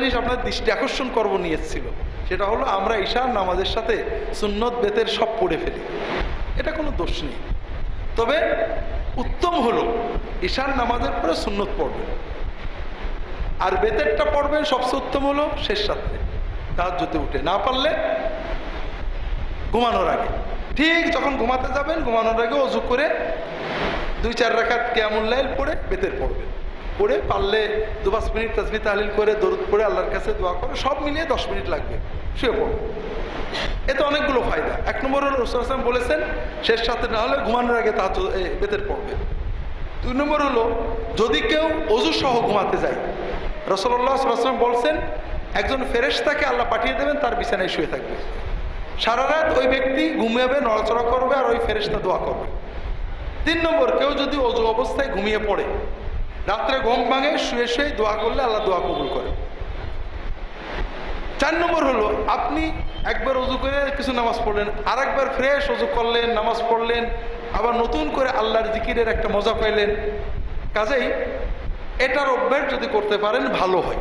জিনিস আপনার দৃষ্টি আকর্ষণ করব নিয়েছিল। সেটা হলো আমরা ঈশান নামাজের সাথে সুন্নত বেতের সব পড়ে ফেলি। এটা কোনো দোষ নেই। তবে উত্তম হলো ঈশান নামাজের পরে সুন্নত পড়বেন। আর বেতেরটা পড়বেন, সবচেয়ে উত্তম হলো শেষ সাথে কাজ যদি উঠে। না পারলে ঘুমানোর আগে। ঠিক যখন ঘুমাতে যাবেন, ঘুমানোর আগে অজু করে দুই চার রাখাত কেয়ামুল্লাইল পড়ে বেতের পড়বে পড়ে পারলে দু পাঁচ মিনিট তাসবি তাহলিল করে, দরুদ পড়ে, আল্লাহর কাছে দোয়া করে, সব মিলিয়ে দশ মিনিট লাগবে। শুয়ে পড়বে এতে অনেকগুলো ফায়দা। এক নম্বর হলো রসুল আসলাম বলেছেন, শেষ সাথে না হলে ঘুমানোর আগে তা বেতের পড়বে। দুই নম্বর হলো, যদি কেউ অজু সহ ঘুমাতে যায় রসল্লাহ সাল্লাম বলছেন, একজন ফেরেশতাকে আল্লাহ পাঠিয়ে দেবেন, তার বিছানায় শুয়ে থাকবে। সারা রাত ওই ব্যক্তি ঘুমিয়ে নড়াচড়া করবে, আর ওই ফেরেশতা দোয়া করবে। তিন নম্বর, কেউ যদি অজু অবস্থায় ঘুমিয়ে পড়ে রাত্রে ঘুম ভাঙে, শুয়ে শুয়ে দোয়া করলে আল্লাহ দোয়া কবুল করে। চার নম্বর হলো, আপনি একবার অজু করে কিছু নামাজ পড়লেন আর একবার ফ্রেশ অজু করলেন, নামাজ পড়লেন, আবার নতুন করে আল্লাহর জিকিরের একটা মজা পাইলেন। কাজেই এটার অভ্যাস যদি করতে পারেন, ভালো হয়।